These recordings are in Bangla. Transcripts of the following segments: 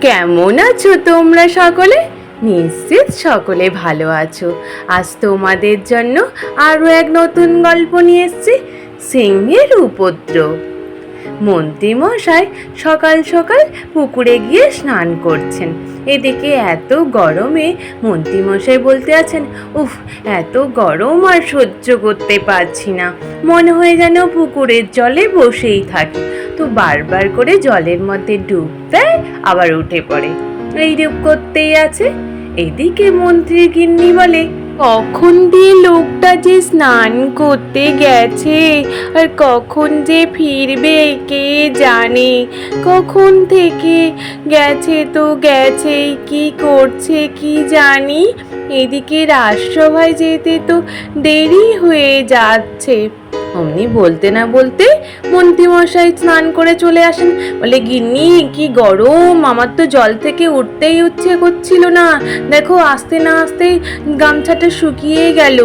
কেমন আছো তোমরা সকলে? নিশ্চিত সকলে ভালো আছো। আজ তোমাদের জন্য আরও এক নতুন গল্প নিয়ে এসছি, সিংহের উপদ্রব। মন্ত্রীমশাই সকাল সকাল পুকুরে গিয়ে স্নান করছেন। এদিকে এত গরমে মন্ত্রীমশাই বলতে আছেন, উফ, এত গরম আর সহ্য করতে পারছি না। মনে হয় যেন পুকুরের জলে বসেই থাকি। তো বারবার করে জলের মধ্যে ডুব দেয়, আবার উঠে পড়ে। এই রূপ করতেই আছে। এদিকে মন্ত্রী গিন্নি বলে কখন দিয়ে লোকটা যে স্নান করতে গেছে আর কখন যে ফিরবে কে জানে? কখন থেকে গেছে তো গেছে, কি করছে কি জানি? এদিকে রাজসভায় যেতে তো দেরি হয়ে যাচ্ছে। অমনি বলতে না বলতে মন্ত্রীমশাই স্নান করে চলে আসেন। বলে, গিন্নি, কি গরম! আমার তো জল থেকে উঠতেই ইচ্ছে করছিল না। দেখো, আসতে না আসতেই গামছাটা শুকিয়ে গেল।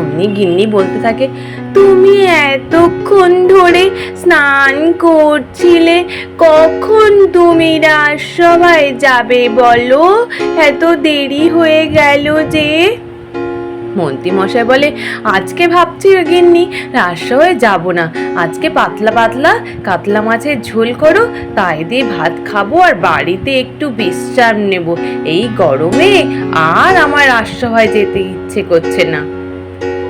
অমনি গিন্নি বলতে থাকে, তুমি এতক্ষণ ধরে স্নান করছিলে, কখন তুমি রাজসভায় যাবে বলো? এত দেরি হয়ে গেল যে মন্ত্রী মশাই বলে, আজকে ভাবছি গিন্নি রাজসভায় যাব না। আজকে পাতলা পাতলা কাতলা মাছের ঝোল করো, তাই দিয়ে ভাত খাব আর বাড়িতে একটু বিশ্রাম নেব। এই গরমে আর আমার রাজসভায় যেতে ইচ্ছে করছে না।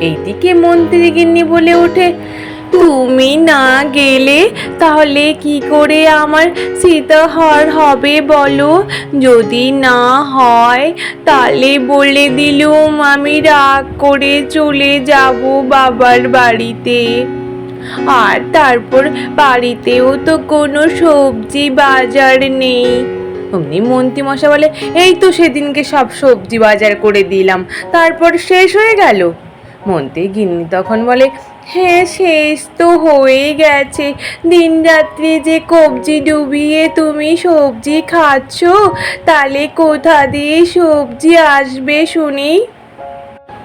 এইদিকে মন্ত্রী গিন্নি বলে ওঠে তুমি না গেলে তাহলে কি করে আমার সীতাহার হবে বলো? যদি না হয় তাহলে বলে দিলুম, আমি রাগ করে চলে যাব বাবার বাড়িতে। আর তারপর বাড়িতেও তো কোনো সবজি বাজার নেই। অমনি মন্ত্রীমশা বলে, এই তো সেদিনকে সব সবজি বাজার করে দিলাম, তারপর শেষ হয়ে গেল? মন্ত্রী গিন্নি তখন বলে হ্যাঁ শেষ তো হয়ে গেছে। দিন রাত্রি যে কবজি ডুবিয়ে তুমি সবজি খাচ্ছ তাহলে কোথা দিয়ে সবজি আসবে শুনি?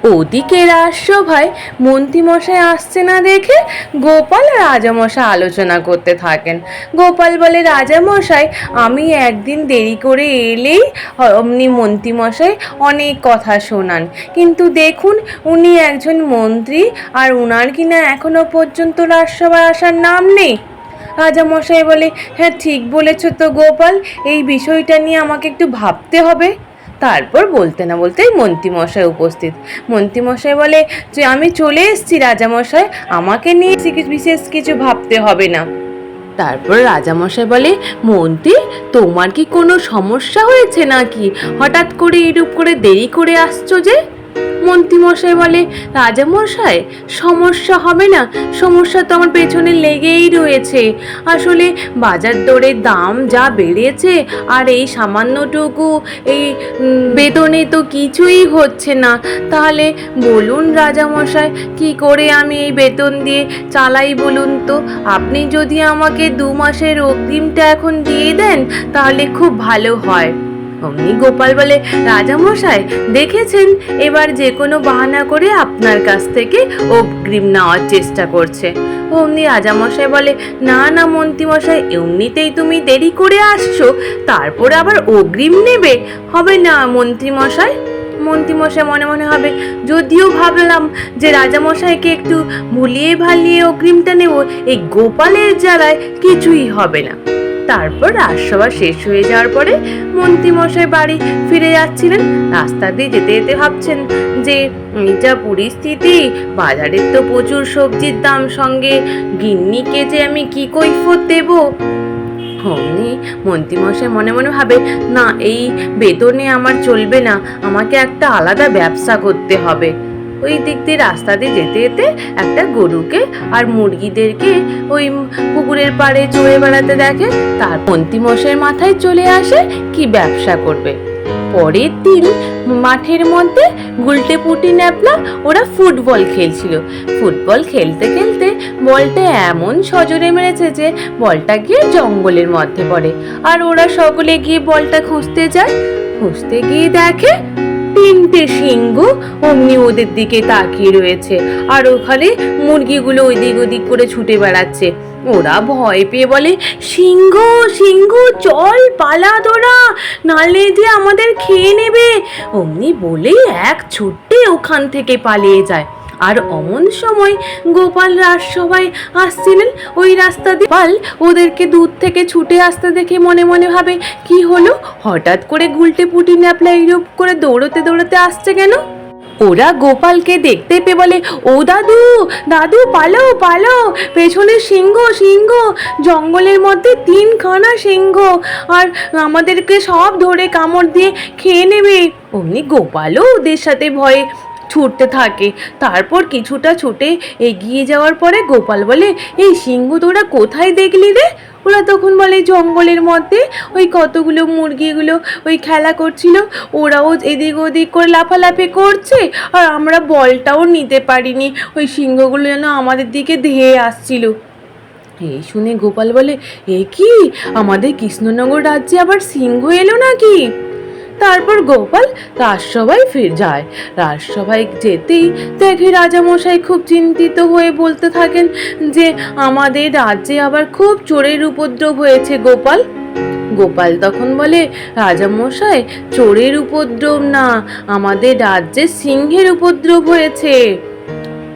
ওদিকে রাজসভায় মন্ত্রীমশাই আসছে না দেখে গোপাল আর রাজামশাই আলোচনা করতে থাকেন। গোপাল বলে, রাজামশাই, আমি একদিন দেরি করে এলেই অমনি মন্ত্রীমশাই অনেক কথা শোনান। কিন্তু দেখুন, উনি একজন মন্ত্রী আর উনার কিনা এখনও পর্যন্ত রাজসভায় আসার নাম নেই। রাজামশাই বলে হ্যাঁ ঠিক বলেছ তো গোপাল, এই বিষয়টা নিয়ে আমাকে একটু ভাবতে হবে। তারপর বলতে না বলতেই মন্ত্রীমশাই উপস্থিত। মন্ত্রীমশাই বলে যে আমি চলে এসেছি রাজামশাই, আমাকে নিয়ে বিশেষ কিছু ভাবতে হবে না। তারপর রাজামশাই বলে, মন্ত্রী, তোমার কি কোনো সমস্যা হয়েছে নাকি? হঠাৎ করে এরূপ করে দেরি করে আসছো যে? মন্ত্রীমশাই বলে, রাজামশাই, সমস্যা হবে না। সমস্যা তো আমার পেছনে লেগেই রয়েছে। আসলে বাজার দরের দাম যা বেড়েছে আর এই সামান্যটুকু, এই বেতনে তো কিছুই হচ্ছে না। তাহলে বলুন রাজামশাই, কি করে আমি এই বেতন দিয়ে চালাই বলুন তো? আপনি যদি আমাকে দু মাসের অগ্রিমটা এখন দিয়ে দেন, তাহলে খুব ভালো হয়। অমনি গোপাল বলে, রাজামশাই, দেখেছেন? এবার যে কোনো বাহানা করে আপনার কাছ থেকে অগ্রিম নেওয়ার চেষ্টা করছে। অমনি রাজামশাই বলে, না না, মন্ত্রীমশাই, এমনিতেই তুমি দেরি করে আসছো, তারপরে আবার অগ্রিম নেবে। হবে না, মন্ত্রীমশাই? মন্ত্রীমশাই মনে মনে হবে যদিও ভাবলাম যে রাজামশাইকে একটু ভুলিয়ে ভালিয়ে অগ্রিমটা নেব, এই গোপালের জ্বালায় কিছুই হবে না। তারপর রাজসভা শেষ হয়ে যাওয়ার পরে মন্ত্রীমশাই বাড়ি ফিরে যাচ্ছিলেন। রাস্তা দিয়ে যেতে যেতে ভাবছেন যে যা পরিস্থিতি। বাজারের তো প্রচুর সবজির দাম সঙ্গে গিন্নিকে যে আমি কি কৈফত দেবো? অমনি মন্ত্রীমশাই মনে মনে ভাবে, না, এই বেতনে আমার চলবে না। আমাকে একটা আলাদা ব্যবসা করতে হবে। ওই দিক দিয়ে রাস্তা দিয়ে যেতে যেতে একটা গরুকে আর মুরগিদেরকে ওই পুকুরের পাড়ে চড়ে বেড়াতে দেখে। তার মন্ত্রীমশাইয়ের মাথায় চলে আসে, কি ব্যবসা করবে? পরের দিন মাঠের মধ্যে গুলটে পুটি ন্যাপলা ওরা ফুটবল খেলছিল। ফুটবল খেলতে খেলতে বলটা এমন সজোরে মেরেছে যে বলটা গিয়ে জঙ্গলের মধ্যে পড়ে। আর ওরা সকলে গিয়ে বলটা খুঁজতে যায়। খুঁজতে গিয়ে দেখে তিনটে সিংহ অমনি ওদের দিকে তাকিয়ে রয়েছে। আর ওখানে মুরগিগুলো ওইদিক ওদিক করে ছুটে বেড়াচ্ছে। ওরা ভয় পেয়ে বলে, সিংহ সিংহ, চল পালা তোরা, নালে যে আমাদের খেয়ে নেবে। অমনি বলেই এক ছুটে ওখান থেকে পালিয়ে যায়। আর অমন সময় গোপাল রাজসভায় আসছিলেন ওই রাস্তা দিয়ে। পাল ওদেরকে দূর থেকে ছুটে আসতে দেখে মনে মনে ভাবে, কি হলো? হঠাৎ করে গুলটে পুটি ন্যাপলা এইরূপ করে দৌড়তে দৌড়তে আসছে কেন? ওরা গোপালকে দেখতে পেয়ে বলে, ও দাদু দাদু পালো পালো পেছনে সিংহ সিংহ। জঙ্গলের মধ্যে তিনখানা সিংহ। আর আমাদেরকে সব ধরে কামড় দিয়ে খেয়ে নেবে। অমনি গোপালও ওদের সাথে ভয়ে ছুটতে থাকে। তারপর কিছুটা ছুটে এগিয়ে যাওয়ার পরে গোপাল বলে, এই সিংহ তোরা কোথায় দেখলি রে? ওরা তখন বলে, জঙ্গলের মধ্যে। ওই কতগুলো মুরগিগুলো ওই খেলা করছিল। ওরাও এদিক ওদিক করে লাফালাফি করছে আর আমরা বলটাও নিতে পারিনি। ওই সিংহগুলো যেন আমাদের দিকে ধেয়ে আসছিল। এই শুনে গোপাল বলে, এ কি? আমাদের কৃষ্ণনগর রাজ্যে আবার সিংহ এলো নাকি? তারপর গোপাল রাজসভায় ফিরে যায়। রাজসভায় যেতেই দেখি রাজামশাই খুব চিন্তিত হয়ে বলতে থাকেন যে, আমাদের রাজ্যে আবার খুব চোরের উপদ্রব হয়েছে গোপাল। গোপাল তখন বলে, রাজামশাই, চোরের উপদ্রব না, আমাদের রাজ্যে সিংহের উপদ্রব হয়েছে।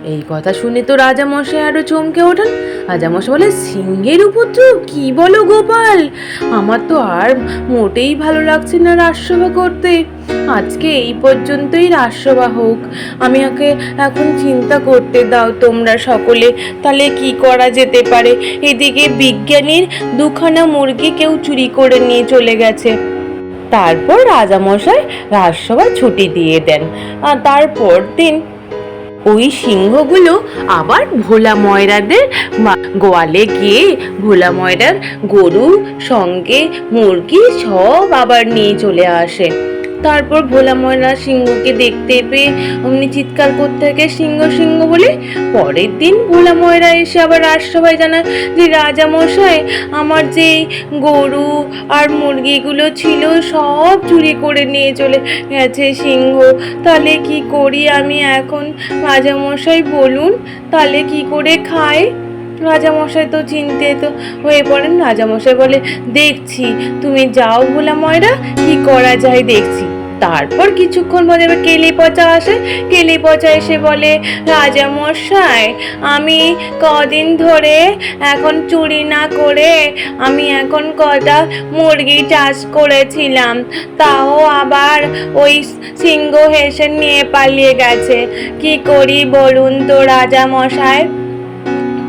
এই কথা শুনে তো রাজামশাই আরও চমকে ওঠেন। রাজামশাই বলে সিংহের উপদ্রব কি বলো গোপাল? আমার তো আর মোটেই ভালো লাগছে না রাজসভা করতে। আজকে এই পর্যন্তই রাজসভা হোক। আমি ওকে এখন চিন্তা করতে দাও তোমরা সকলে। তাহলে কি করা যেতে পারে? এদিকে বিজ্ঞানীর দুখানা মুরগি কেউ চুরি করে নিয়ে চলে গেছে। তারপর রাজামশাই রাজসভা ছুটি দিয়ে দেন। আর তারপর দিন ওই সিংহগুলো আবার ভোলা ময়রাদের গোয়ালে গিয়ে ভোলা ময়রার গরু সঙ্গে মুরগি সব আবার নিয়ে চলে আসে। তারপর ভোলা ময়রা সিংহকে দেখতে পেয়ে অমনি চিৎকার করতে থাকে সিংহ সিংহ বলে। পরের দিন ভোলা ময়রা এসে আবার রাজসভায় জানায় যে, রাজা মশাই, আমার যে গরু আর মুরগিগুলো ছিল সব চুরি করে নিয়ে চলে গেছে সিংহ। তাহলে কি করি আমি এখন? রাজামশাই বলুন, তাহলে কি করে খায়? রাজামশাই তো চিন্তিত হয়ে পড়েন। রাজামশাই বলে, দেখছি, তুমি যাও ভোলা ময়রা, কি করা যায় দেখছি। তারপর কিছুক্ষণ পরে আবার কেলি পচা আসে। কেলি পচা এসে বলে, রাজামশাই, আমি কদিন ধরে এখন চুরি না করে আমি এখন কটা মুরগি চাষ করেছিলাম। তাও আবার ওই সিংহ হেসে নিয়ে পালিয়ে গেছে। কি করি বলুন তো রাজামশাই?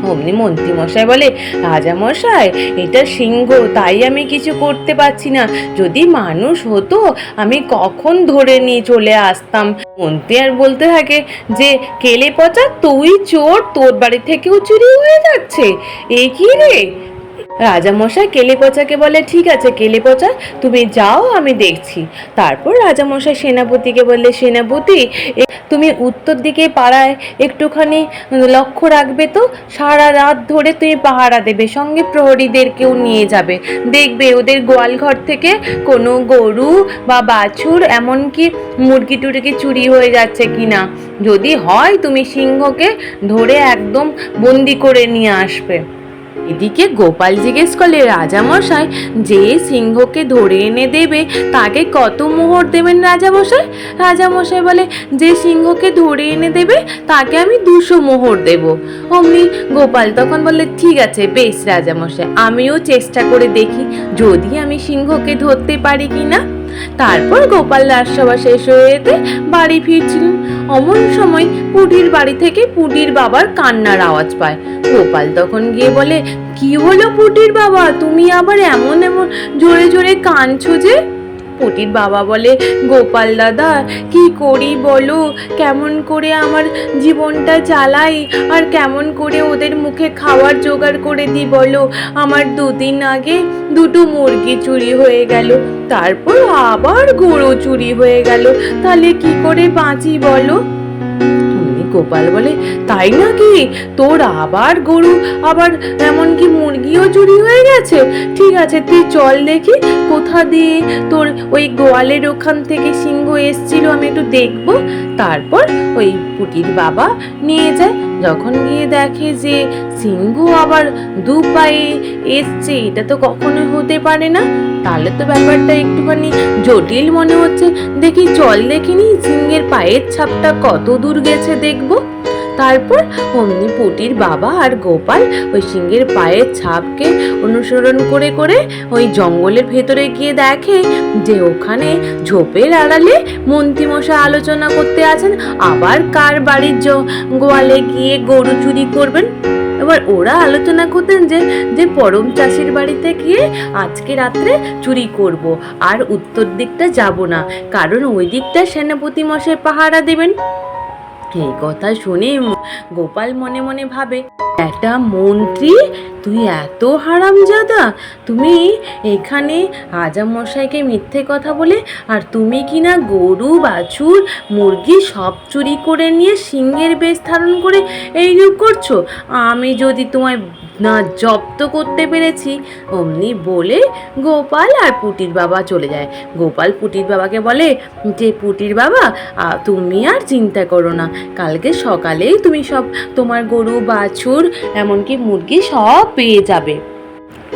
অমনি মন্ত্রীমশাই বলে, রাজামশাই, এটা সিংহ, তাই আমি কিছু করতে পারছি না। যদি মানুষ হতো, আমি কখন ধরে নিয়ে চলে আসতাম? মন্ত্রী আর বলতে থাকে যে, কেলে পচা, তুই চোর, তোর বাড়ি থেকেও চুরি হয়ে যাচ্ছে। এ কি রে? রাজামশাই কেলে পচাকে বলে, ঠিক আছে কেলে পচা তুমি যাও, আমি দেখছি। তারপর রাজামশাই সেনাপতিকে বললে, সেনাপতি তুমি উত্তর দিকে পাড়ায় একটুখানি লক্ষ্য রাখবে তো? সারা রাত ধরে তুমি পাহারা দেবে, সঙ্গে প্রহরীদেরকেও নিয়ে যাবে। দেখবে ওদের গোয়াল ঘর থেকে কোনো গরু বা বাছুর, এমনকি মুরগি টুরগি চুরি হয়ে যাচ্ছে কিনা। যদি হয়, তুমি সিংহকে ধরে একদম বন্দি করে নিয়ে আসবে। এদিকে গোপাল জিজ্ঞেস করলে, রাজামশাই, যে সিংহকে ধরে এনে দেবে, তাকে কত মোহর দেবেন রাজামশাই? রাজামশাই বলে, যে সিংহকে ধরে এনে দেবে, তাকে আমি দুশো মোহর দেব। অমনি গোপাল তখন বললে, ঠিক আছে, বেশ রাজামশাই, আমিও চেষ্টা করে দেখি, যদি আমি সিংহকে ধরতে পারি কি না। তারপর গোপাল রাজসভা শেষ হয়ে বাড়ি ফিরছিলেন। অমন সময় পুটির বাড়ি থেকে পুটির বাবার কান্নার আওয়াজ পায়। গোপাল তখন গিয়ে বলে, কি হলো পুটির বাবা? তুমি আবার এমন এমন জোরে জোরে কাঁদছো যে? পুটির বাবা বলে, গোপাল দাদা, কি করি বলো? কেমন করে আমার জীবনটা চালাই? আর কেমন করে ওদের মুখে খাওয়ার জোগাড় করে দিই বলো? আমার দুদিন আগে দুটো মুরগি চুরি হয়ে গেল। তারপর আবার গরু চুরি হয়ে গেল। তাহলে কি করে বাঁচি বলো? গোপাল বলে, তাই নাকি? তোর আবার গরু, আবার এমনকি মুরগিও চুরি হয়ে গেছে? ঠিক আছে, তুই চল দেখি কোথা দিয়ে তোর ওই গোয়ালের ওখান থেকে সিংহ এসছিল, আমি একটু দেখব। তারপর ওই পুটির বাবা নিয়ে যায় যখন গিয়ে দেখে যে সিংহ আবার দু পায়ে এসছে, এটা তো কখনো হতে পারে না। তাহলে তো ব্যাপারটা একটুখানি জটিল মনে হচ্ছে। দেখি চল দেখিনি, সিংহের পায়ের ছাপটা কত দূর গেছে দেখব। তারপর অমনি পুটির বাবা আর গোপাল ওই সিংহের পায়ের ছাপকে অনুসরণ করে করে ওই জঙ্গলের ভেতরে গিয়ে দেখে যে ওখানে ঝোপের আড়ালে মন্ত্রীমশা আলোচনা করতে আছেন, আবার কার বাড়ির গোয়ালে গিয়ে গরু চুরি করবেন? এবার ওরা আলোচনা করতেন যে যে পরম চাষির বাড়িতে গিয়ে আজকে রাত্রে চুরি করব, আর উত্তর দিকটা যাব না, কারণ ওই দিকটা সেনাপতি মশাই পাহারা দেবেন। এই কথা শুনে গোপাল মনে মনে ভাবে একটা মন্ত্রী, তুই এত হারামজাদা। তুমি এখানে আজাম মশাইকে মিথ্যে কথা বলে, আর তুমি কিনা গরু, বাছুর, মুরগি সব চুরি করে নিয়ে সিংহের বেশ ধারণ করে এইরূপ করছ? আমি যদি তোমায় না জব্দ করতে পেরেছি, অমনি বলে গোপাল আর পুটির বাবা চলে যায়। গোপাল পুটির বাবাকে বলে, যে পুটির বাবা তুমি আর চিন্তা করো না। কালকে সকালেই তুমি সব তোমার গরু, বাছুর এমনকি মুরগি সব পেয়ে যাবে।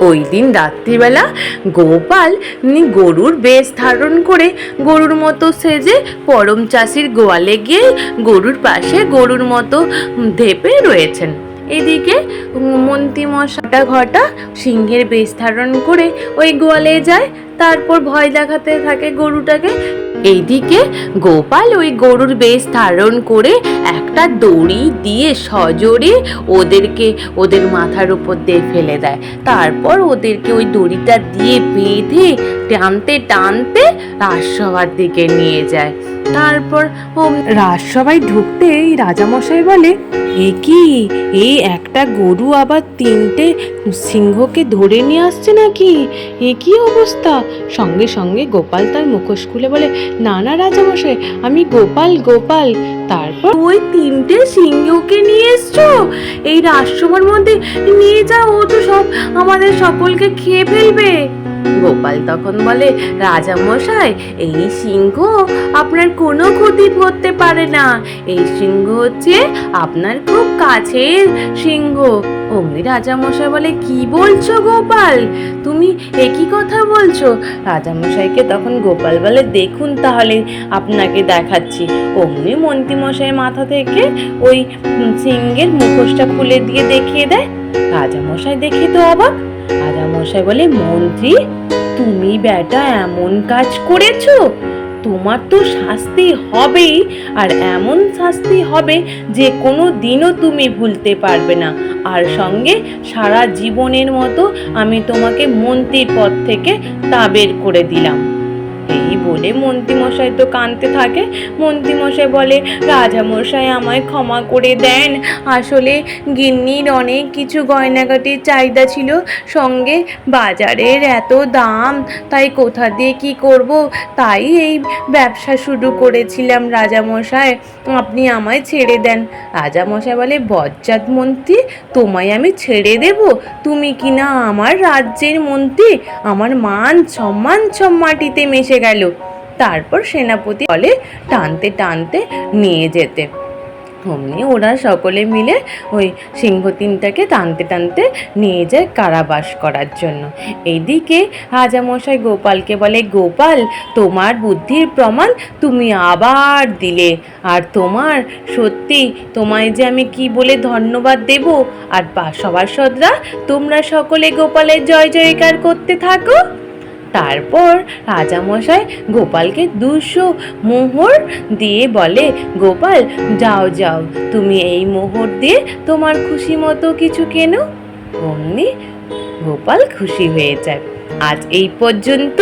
ওই দিন রাত্রিবেলা গোপাল গরুর বেশ ধারণ করে গরুর মতো সেজে পরম চাষির গোয়ালে গিয়ে গরুর পাশে গরুর মতো ধেপে রয়েছেন। এদিকে মন্ত্রী মশাটা ঘটা সিংহের বেশ ধারণ করে ওই গোয়ালে যায়, তারপর ভয় দেখাতে থাকে গরুটাকে। এইদিকে গোপাল ওই গরুর বেশ ধারণ করে একটা দড়ি দিয়ে সজোরে ওদেরকে, ওদের মাথার উপর দিয়ে ফেলে দেয়। তারপর ওদেরকে ওই দড়িটা দিয়ে বেঁধে টানতে টানতে রাজসভার দিকে নিয়ে যায়। তারপর ও রাজসভায় ঢুকতেই রাজামশাই বলে, এ কি? এই একটা গরু আবার তিনটে সিংহকে ধরে নিয়ে আসছে নাকি? এ কি অবস্থা? সঙ্গে সঙ্গে গোপাল তার মুখোশ খুলে বলে, না না, রাজামশাই, আমি গোপাল গোপাল। তারপর, ওই তিনটে সিংহকে নিয়ে এসছো? এই রাজসভার মধ্যে নিয়ে যাও, ও তো সব আমাদের সকলকে খেয়ে ফেলবে। গোপাল তখন বলে রাজামশাই এই সিংহ আপনার কোনো ক্ষতি করতে পারে না। এই সিংহ হচ্ছে আপনার খুব কাছের সিংহ। অমনি রাজামশাই বলে, কি বলছো গোপাল? তুমি একই কথা বলছো। রাজামশাইকে তখন গোপাল বলে, দেখুন তাহলে, আপনাকে দেখাচ্ছি। অমনি মন্ত্রীমশাই মাথা থেকে ওই সিংহের মুখোশটা খুলে দিয়ে দেখিয়ে দেয়। রাজামশাই দেখে তো অবাক রাজামশাই বলে, মন্ত্রী, তুমি বেটা এমন কাজ করেছ? তোমার তো শাস্তি হবেই, আর এমন শাস্তি হবে যে কোনো দিনও তুমি ভুলতে পারবে না। আর সঙ্গে সারা জীবনের মতো আমি তোমাকে মন্ত্রীর পদ থেকে তাবের করে দিলাম। এই বলে মন্ত্রীমশাই তো কাঁদতে থাকে। মন্ত্রীমশাই বলে, রাজামশাই আমায় ক্ষমা করে দেন। আসলে গিন্নির অনেক কিছু গয়নাগাটির চাহিদা ছিল। সঙ্গে বাজারের এত দাম, তাই কোথা দিয়ে কি করব? তাই এই ব্যবসা শুরু করেছিলাম রাজামশাই। আপনি আমায় ছেড়ে দেন। রাজামশাই বলে, বজ্জাত মন্ত্রী, তোমায় আমি ছেড়ে দেব? তুমি কি না আমার রাজ্যের মন্ত্রী? আমার মান সম্মান সব মাটিতে মিশে গেল। তারপর সেনাপতি বলে, টানতে টানতে নিয়ে যেতে। অমনি ওরা সকলে মিলে ওই সিংহ তিনটাকে টানতে টানতে নিয়ে যায় কারাবাস করার জন্য। এইদিকে রাজামশাই গোপালকে বলে, গোপাল, তোমার বুদ্ধির প্রমাণ তুমি আবার দিলে। আর তোমার সত্যি তোমায় যে আমি কি বলে ধন্যবাদ দেব? আর সভাসদরা তোমরা সকলে গোপালের জয় জয়কার করতে থাকো। তারপর রাজামশাই গোপালকে দুশো মোহর দিয়ে বলে, গোপাল, যাও যাও, তুমি এই মোহর দিয়ে তোমার খুশি মতো কিছু কেনো? অমনি গোপাল খুশি হয়ে যায়। আজ এই পর্যন্ত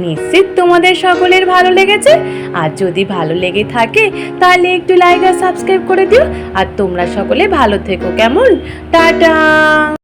নিশ্চিত তোমাদের সকলের ভালো লেগেছে? আর যদি ভালো লেগে থাকে, তাহলে একটু লাইক আর সাবস্ক্রাইব করে দিও। আর তোমরা সকলে ভালো থেকো, কেমন? টাটা!